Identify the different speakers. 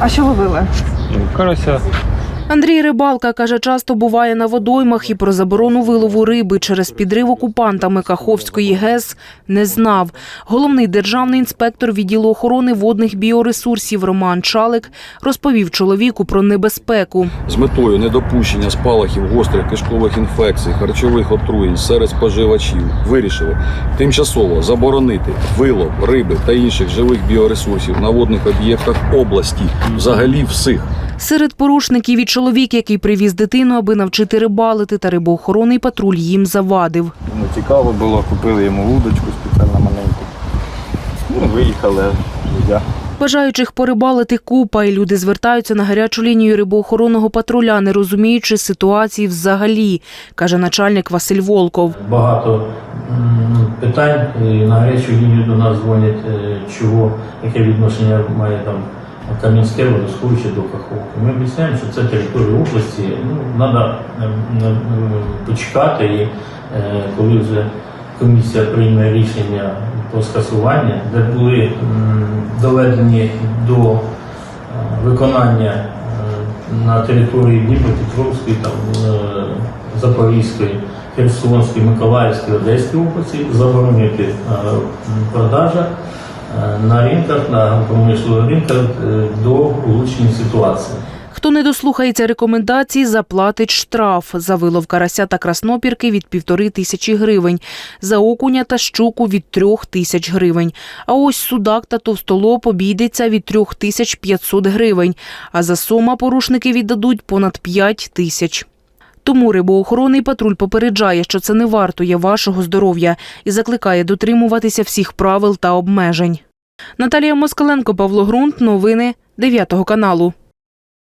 Speaker 1: А що ловили?
Speaker 2: Карася.
Speaker 3: Андрій Рибалка каже, часто буває на водоймах і про заборону вилову риби через підрив окупантами Каховської ГЕС не знав. Головний державний інспектор відділу охорони водних біоресурсів Роман Чалик розповів чоловіку про небезпеку.
Speaker 4: з метою недопущення спалахів гострих кишкових інфекцій, харчових отруєнь серед споживачів вирішили тимчасово заборонити вилов риби та інших живих біоресурсів на водних об'єктах області, взагалі всіх.
Speaker 3: Серед порушників і чоловік, який привіз дитину, аби навчити рибалити, та рибоохоронний патруль їм завадив.
Speaker 2: Ну, цікаво було, купили йому вудочку спеціально маленьку. Ну, виїхали. Я.
Speaker 3: Бажаючих порибалити купа, і люди звертаються на гарячу лінію рибоохоронного патруля, не розуміючи ситуації взагалі, каже начальник Василь Волков.
Speaker 5: багато питань. На гарячу лінію до нас дзвонять, е, чого, яке відношення має там Кам'янське водосховище до Каховки. Ми обіцяємо, що це територія області. Ну, треба почекати, і е, коли вже комісія прийме рішення про скасування, де були доведені до е, виконання е, на території Дніпропетровської, е, Запорізької, Херсонської, Миколаївської, Одеської області заборонити е, продажа е, на ринках, на промислових ринках е, до улучшення ситуації.
Speaker 3: Хто не дослухається рекомендацій, заплатить штраф за вилов карася та краснопірки від півтори тисячі гривень, за окуня та щуку від трьох тисяч гривень. А ось судак та товстолоб обійдеться від трьох тисяч п'ятсот гривень, а за сома порушники віддадуть понад п'ять тисяч. Тому рибоохоронний патруль попереджає, що це не вартує вашого здоров'я і закликає дотримуватися всіх правил та обмежень. Наталія Москаленко, Павло Грунт. Новини 9 каналу.